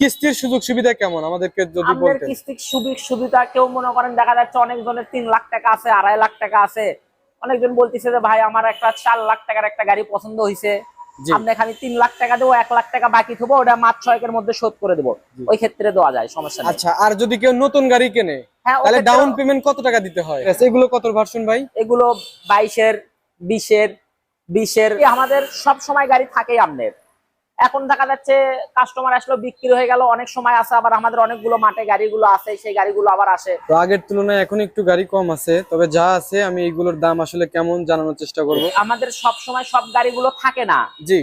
কিস্তির সুযোগ সুবিধা কেমন? আমাদেরকে যদি বলতেন। কিস্তির সুযোগ সুবিধা কেউ মনে করেন দেখা যাচ্ছে অনেকজনের তিন লাখ টাকা আছে আড়াই লাখ টাকা আছে। অনেকজন বলতেছে যে ভাই আমার একটা চার লাখ টাকার একটা গাড়ি পছন্দ হয়েছে আপনি খালি তিন লাখ টাকা দেবো এক লাখ টাকা বাকি থবো ওটা মাস ছয়েকের মধ্যে শোধ করে দেবো। ওই ক্ষেত্রে দেওয়া যায় সমস্যা নেই। আচ্ছা আর যদি কেউ নতুন গাড়ি কেনে হ্যাঁ তাহলে ডাউন পেমেন্ট কত টাকা দিতে হয়? আচ্ছা, এগুলো কত ভার্সন ভাই? এগুলো বাইশের বিশের বিশের। আমাদের সব সময় গাড়ি থাকেই আপনার এখন দেখা যাচ্ছে কাস্টমার আসলো বিক্রি হয়ে গেল অনেক সময় আছে আবার আমাদের অনেকগুলো মাঠে গাড়িগুলো আছে সেই গাড়িগুলো আবার আসে। তো আগের তুলনায় এখন একটু গাড়ি কম আছে তবে যা আছে আমি এইগুলোর দাম আসলে কেমন জানানোর চেষ্টা করব। আমাদের সব সময় সব গাড়িগুলো থাকে না। জি।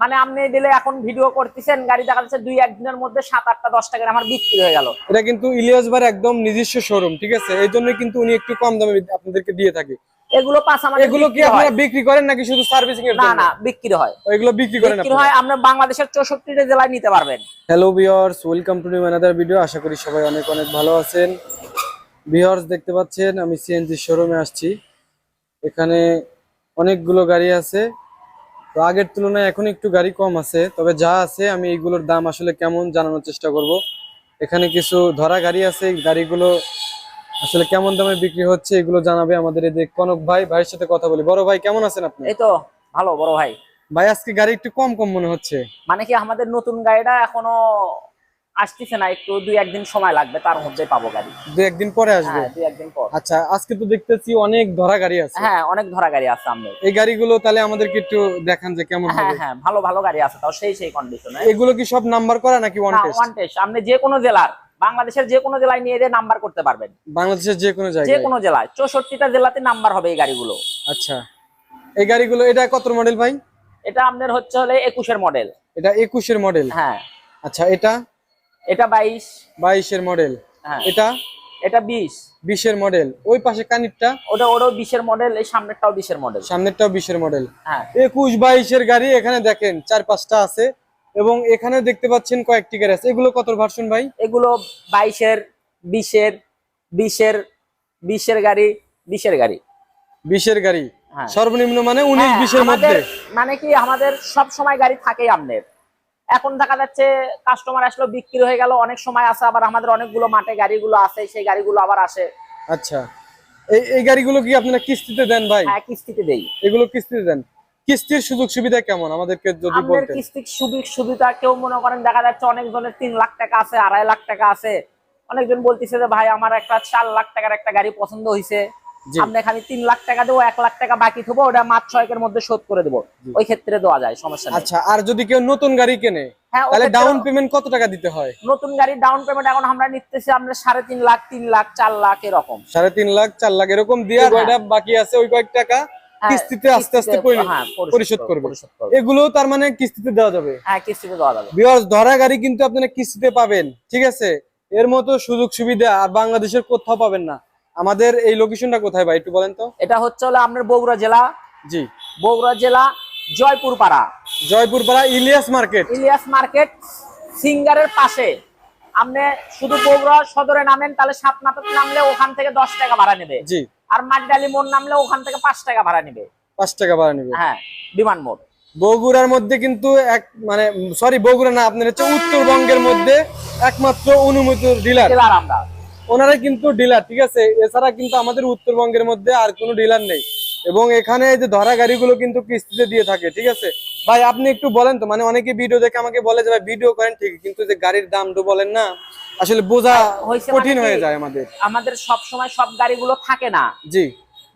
মানে আপনি দিলে এখন ভিডিও করতেছেন গাড়ি দেখা যাচ্ছে দুই একদিনের মধ্যে সাত আটটা দশ টাকার আমার বিক্রি হয়ে গেল। এটা কিন্তু ইলিয়াস একদম নিজস্ব শোরুম ঠিক আছে? এই জন্য কিন্তু উনি একটু কম দামে আপনাদেরকে দিয়ে থাকে। এগুলো পাঁচ আমাদের এগুলো কি। আপনারা বিক্রি করেন নাকি শুধু সার্ভিসিং এর না জন্য? না বিক্রি হয়। এগুলো বিক্রি করেন বিক্রি হয় আমরা বাংলাদেশের চৌষট্টিটা জেলায় নিতে পারবেন। Hello viewers welcome to new another video আশা করি সবাই অনেক অনেক ভালো আছেন। ভিউয়ার্স দেখতে পাচ্ছেন আমি সিএনজি শোরুমে আসছি। এখানে অনেকগুলো গাড়ি আছে। তো আগের তুলনায় এখন একটু গাড়ি কম আছে। তবে যা আছে আমি এইগুলোর দাম আসলে কেমন জানানোর চেষ্টা করব। এখানে কিছু ধরা গাড়ি আছে গাড়িগুলো আসলে কেমন দামে বিক্রি হচ্ছে এগুলো জানাবে আমাদের এই যে কনক ভাই ভাইয়ের সাথে কথা বলি। বড় ভাই কেমন আছেন আপনি? এই তো ভালো বড় ভাই। ভাই আজকে গাড়ি একটু কম কম মনে হচ্ছে। মানে কি আমাদের নতুন গাড়িটা এখনও আসতেছে না একটু দুই একদিন সময় লাগবে তার মধ্যে পাবো গাড়ি। দু একদিন পরে আসবে? হ্যাঁ দুই একদিন পর। আচ্ছা আজকে তো দেখতেছি অনেক ধরা গাড়ি আছে। হ্যাঁ অনেক ধরা গাড়ি আছে আমাদের। এই গাড়িগুলো তাহলে আমাদেরকে একটু দেখান যে কেমন হ্যাঁ হবে। হ্যাঁ ভালো ভালো গাড়ি আছে তাও সেই সেই কন্ডিশনে এগুলো কি সব নাম্বার করা নাকি ওয়ান টেস্ট ওয়ান টেস্ট আপনি যে কোনো জেলার বাংলাদেশের যে কোনো জেলায় নিয়ে দিয়ে নাম্বার করতে পারবেন। বাংলাদেশের যে কোনো যে কোনো জেলায়। চৌষট্টিটা জেলাতে নাম্বার হবে এই গাড়িগুলো। আচ্ছা। এই গাড়িগুলো এটা কত মডেল ভাই? এটা আপনার হচ্ছে হলে একুশের মডেল এটা একুশের মডেল হ্যাঁ। আচ্ছা এটা? এটা বাইশ। বাইশের মডেল হ্যাঁ। এটা? এটা বিশ। বিশের মডেল ওই পাশে কানিরটা? ওটা ওটাও বিশের মডেল এই সামনেরটাও বিশের মডেল সামনেরটাও বিশের মডেল হ্যাঁ। একুশ বাইশের গাড়ি এখানে দেখেন চার পাঁচটা আছে। এবং এখানে দেখতে পাচ্ছেন কয়েকটি গ্যারেজ এগুলো কত ভার্সন ভাই? এগুলো বাইশের বিশের বিশের বিশের গাড়ি বিশের গাড়ি। বিশের গাড়ি। হ্যাঁ। সর্বনিম্ন মানে উনিশ হ্যাঁ, বিশের মধ্যে। মানে কি আমাদের সব সময় গাড়ি থাকেই আপনার এখন দেখা যাচ্ছে কাস্টমার আসলো বিক্রি হয়ে গেল অনেক সময় আছে আবার আমাদের অনেকগুলো মাঠে গাড়িগুলো আছে সেই গাড়িগুলো আবার আসে। আচ্ছা। এই এই গাড়িগুলো কি আপনারা কিস্তিতে দেন ভাই? হ্যাঁ কিস্তিতে দেই। এগুলো কিস্তিতে দেন? কিস্তির সুযোগ সুবিধা কেমন? আমাদেরকে যদি বলতেন। কিস্তির সুযোগ সুবিধা কেউ মনে করেন দেখা যাচ্ছে অনেকজনের তিন লাখ টাকা আছে আড়াই লাখ টাকা আছে। অনেকজন বলতেছে যে ভাই আমার একটা চার লাখ টাকার একটা গাড়ি পছন্দ হয়েছে জি। আপনি খালি তিন লাখ টাকা দেবো এক লাখ টাকা বাকি থবো ওটা মাস ছয়েকের মধ্যে শোধ করে দেবো। ওই ক্ষেত্রে দেওয়া যায় সমস্যা নেই। আচ্ছা আর যদি কেউ নতুন গাড়ি কেনে হ্যাঁ তাহলে ডাউন পেমেন্ট কত টাকা দিতে হয়? নতুন গাড়ির ডাউন পেমেন্ট এখন আমরা নিতেছি আমরা সাড়ে তিন লাখ তিন লাখ চার লাখ এরকম। সাড়ে তিন লাখ চার লাখ এরকম দিয়ে হ্যাঁ। বাকি আছে ওই কয়েক টাকা। কিস্তিতে আস্তে আস্তে হ্যাঁ, পরিশোধ করবে এগুলো তার মানে কিস্তিতে দেওয়া যাবে? হ্যাঁ কিস্তিতে দেওয়া যাবে। বিকজ ধরা গাড়ি কিন্তু আপনারা কিস্তিতে পাবেন ঠিক আছে? এর মতো সুযোগ সুবিধা আর বাংলাদেশের কোথাও পাবেন না। আমাদের এই লোকেশনটা কোথায় ভাই একটু বলেন তো? এটা হচ্ছে হলো আপনার বগুড়া জেলা। জি। বগুড়া জেলা জয়পুর পাড়া জয়পুর পাড়া ইলিয়াস মার্কেট। ইলিয়াস মার্কেট সিঙ্গারের পাশে। আপনি শুধু বগুড়া সদরে নামেন তাহলে সাত নাটক নামলে ওখান থেকে দশ টাকা ভাড়া নেবে। জি। আর মাটিডালি মোড় নামলে ওখান থেকে পাঁচ টাকা ভাড়া নেবে। পাঁচ টাকা ভাড়া নিবে। হ্যাঁ বিমান মোড়। বগুড়ার মধ্যে কিন্তু এক মানে সরি বগুড়া না আপনার হচ্ছে উত্তরবঙ্গের মধ্যে একমাত্র অনুমোদিত ডিলার। আমরা। ওনারা কিন্তু ডিলার ঠিক আছে? এছাড়া কিন্তু আমাদের উত্তরবঙ্গের মধ্যে আর কোনো ডিলার নেই। এবং এখানে যে ধরা গাড়িগুলো কিন্তু কিস্তিতে দিয়ে থাকে ঠিক আছে? ভাই আপনি একটু বলেন তো মানে অনেকে ভিডিও দেখে আমাকে বলে যে ভাই ভিডিও করেন ঠিক কিন্তু যে গাড়ির দাম তো বলেন না আসলে বোঝা কঠিন মানে হয়ে যায় আমাদের। আমাদের সব সময় সব গাড়িগুলো থাকে না। জি।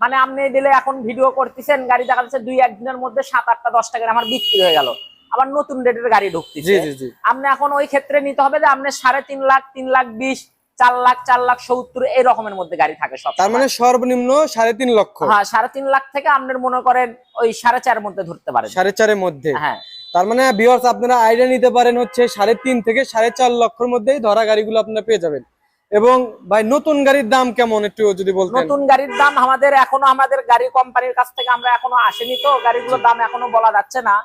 মানে আপনি দিলে এখন ভিডিও করতেছেন গাড়ি দেখা যাচ্ছে দুই একদিনের মধ্যে সাত আটটা দশ টাকার আমার বিক্রি হয়ে গেল। আবার নতুন রেটের গাড়ি ঢুকতেছে। জি জি। আপনি এখন ওই ক্ষেত্রে নিতে হবে যে আপনি সাড়ে তিন লাখ তিন লাখ বিশ চার লাখ চার লাখ সত্তর এই রকমের মধ্যে গাড়ি থাকে সব তার মানে সর্বনিম্ন সাড়ে তিন লক্ষ। হ্যাঁ সাড়ে তিন লাখ থেকে আপনার মনে করেন ওই সাড়ে চার মধ্যে ধরতে পারেন। সাড়ে চারের মধ্যে। হ্যাঁ। তার মানে ভিউয়ার্স আপনারা আইডিয়া নিতে পারেন হচ্ছে সাড়ে তিন থেকে সাড়ে চার লক্ষের মধ্যেই ধরা গাড়িগুলো আপনারা পেয়ে যাবেন। এবং ভাই নতুন গাড়ির দাম কেমন একটু যদি বলতেন? নতুন গাড়ির দাম আমাদের এখনও আমাদের গাড়ি কোম্পানির কাছ থেকে আমরা এখনও আসেনি তো। গাড়িগুলোর দাম এখনও বলা যাচ্ছে না।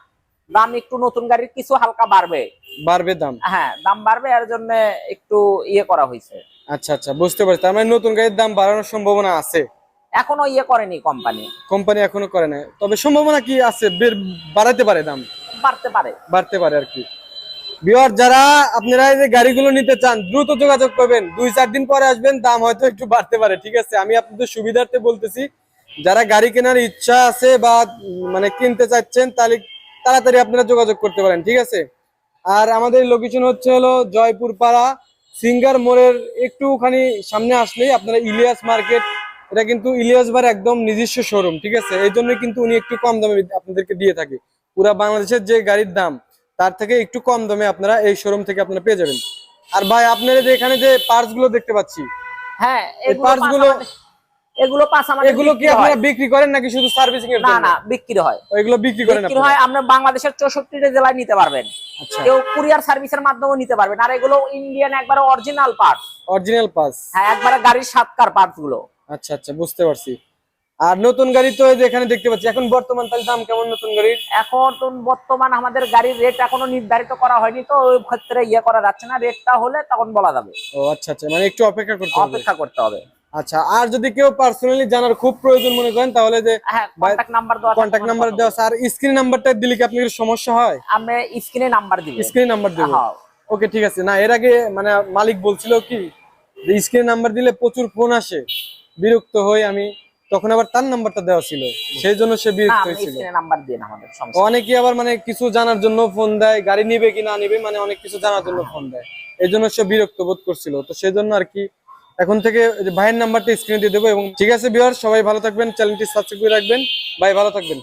দাম একটু নতুন গাড়ির কিছু হালকা বাড়বে। বাড়বে দাম? হ্যাঁ দাম বাড়বে এর জন্য একটু ইয়ে করা হয়েছে। আচ্ছা আচ্ছা বুঝতে পারছি। তার মানে নতুন গাড়ির দাম বাড়ানোর সম্ভাবনা আছে? এখনও ইয়ে করেনি কোম্পানি। কোম্পানি এখনও করে না তবে সম্ভাবনা কি আছে? বাড়াতে পারে দাম? বাড়তে পারে। বাড়তে পারে আর কি। বিহার যারা আপনারা এই যে গাড়িগুলো নিতে চান দ্রুত যোগাযোগ করবেন। দুই চার দিন পরে আসবেন দাম হয়তো একটু বাড়তে পারে ঠিক আছে? আমি আপনাদের সুবিধার্থে বলতেছি যারা গাড়ি কেনার ইচ্ছা আছে বা মানে কিনতে চাচ্ছেন তাহলে তাড়াতাড়ি আপনারা যোগাযোগ করতে পারেন ঠিক আছে? আর আমাদের লোকেশন হচ্ছে হলো জয়পুর পাড়া সিঙ্গার মোড়ের একটুখানি সামনে আসলেই আপনারা ইলিয়াস মার্কেট এটা কিন্তু ইলিয়াস বার একদম নিজস্ব শোরুম ঠিক আছে? এই জন্য কিন্তু উনি একটু কম দামে আপনাদেরকে দিয়ে থাকে। পুরা বাংলাদেশের যে গাড়ির দাম তার থেকে একটু কম দামে আপনারা এই শোরুম থেকে আপনারা পেয়ে যাবেন। আর ভাই আপনারা যে এখানে যে পার্টসগুলো দেখতে পাচ্ছি হ্যাঁ এই পাঁচ গুলো- এগুলো পাঁচ আমাদের এগুলো কি আপনারা বিক্রি করেন নাকি শুধু সার্ভিসিং এর না জন্য? না বিক্রি হয়। এগুলো বিক্রি করেন বিক্রি হয় আমরা বাংলাদেশের চৌষট্টিটা জেলায় নিতে পারবেন। আচ্ছা। কেউ কুরিয়ার সার্ভিসের মাধ্যমেও নিতে পারবেন। আর এগুলো ইন্ডিয়ান একবারে অরিজিনাল পার্ট অরিজিনাল পাস হ্যাঁ একবারে গাড়ির সাতকার পার্টসগুলো আচ্ছা আচ্ছা বুঝতে পারছি। আর নতুন গাড়ি তো যে এখানে দেখতে পাচ্ছি এখন বর্তমান তাহলে দাম কেমন নতুন গাড়ির? এখন বর্তমান আমাদের গাড়ির রেট এখনও নির্ধারিত করা হয়নি তো ওই ক্ষেত্রে ইয়ে করা যাচ্ছে না। রেটটা হলে তখন বলা যাবে। ও আচ্ছা আচ্ছা মানে একটু অপেক্ষা করতে হবে। অপেক্ষা করতে হবে। আচ্ছা আর যদি কেউ পার্সোনালি জানার খুব প্রয়োজন মনে করেন তাহলে যে হ্যাঁ কন্ট্যাক্ট নাম্বার দেওয়া থাকলে কন্ট্যাক্ট নাম্বার দেওয়া আছে। আর স্ক্রিন নাম্বারটা দিলে কি আপনার সমস্যা হয়? আমরা স্ক্রিনে নাম্বার দিব। স্ক্রিন নাম্বার দেবো। হ্যাঁ। ওকে ঠিক আছে। না এর আগে মানে মালিক বলছিল কি যে স্ক্রিন নাম্বার দিলে প্রচুর ফোন আসে। বিরক্ত হই আমি। তখন আবার তার নাম্বারটা দেওয়া ছিল। সেই জন্য সে বিরক্ত হয়েছিল। স্ক্রিনে নাম্বার আমাদের সমস্যা অনেকে আবার মানে কিছু জানার জন্য ফোন দেয়। গাড়ি নিবে কি না নিবে মানে অনেক কিছু জানার জন্য ফোন দেয়। এই জন্য সে বিরক্ত বোধ করছিল। তো সেই জন্য আর কি এখন থেকে ভাইয়ের নাম্বারটা স্ক্রিনে দিয়ে দেবো এবং ঠিক আছে বিহার সবাই ভালো থাকবেন চ্যানেলটি সাবস্ক্রাইব করে রাখবেন। ভাই, ভালো থাকবেন।